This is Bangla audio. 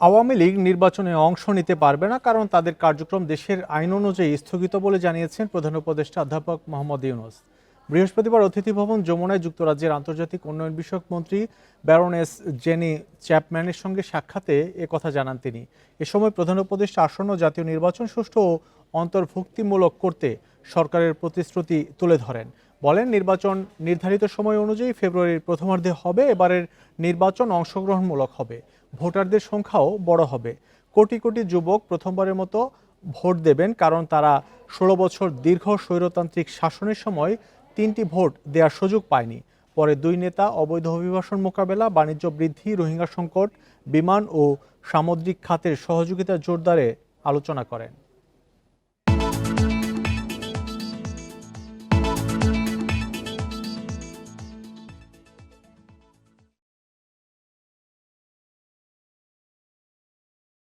আওয়ামী লীগ নির্বাচনে অংশ নিতে পারবে না কারণ তাদের কার্যক্রম দেশের আইন অনুযায়ী স্থগিত বলে জানিয়েছেন প্রধান উপদেষ্টা অধ্যাপক মোহাম্মদ ইউনুস। বৃহস্পতিবার অতিথি ভবন যমুনায় যুক্তরাজ্যের আন্তর্জাতিক উন্নয়ন বিষয়ক মন্ত্রী ব্যারোনেস জেনি চ্যাপম্যানের সঙ্গে সাক্ষাতে এ কথা জানান তিনি। এ সময় প্রধান উপদেষ্টা আসন্ন জাতীয় নির্বাচন সুষ্ঠু ও অন্তর্ভুক্তিমূলক করতে সরকারের প্রতিশ্রুতি তুলে ধরেন। বলেন, নির্বাচন নির্ধারিত সময় অনুযায়ী ফেব্রুয়ারির প্রথমার্ধে হবে, এবারের নির্বাচন অংশগ্রহণমূলক হবে। ভোটারদের সংখ্যাও বড় হবে। কোটি কোটি যুবক প্রথমবারের মতো ভোট দেবেন, কারণ তারা ষোলো বছর দীর্ঘ স্বৈরতান্ত্রিক শাসনের সময় তিনটি ভোট দেওয়ার সুযোগ পায়নি। পরে দুই নেতা অবৈধ অভিবাসন মোকাবেলা, বাণিজ্য বৃদ্ধি, রোহিঙ্গা সংকট, বিমান ও সামুদ্রিক খাতের সহযোগিতা জোরদারে আলোচনা করেন।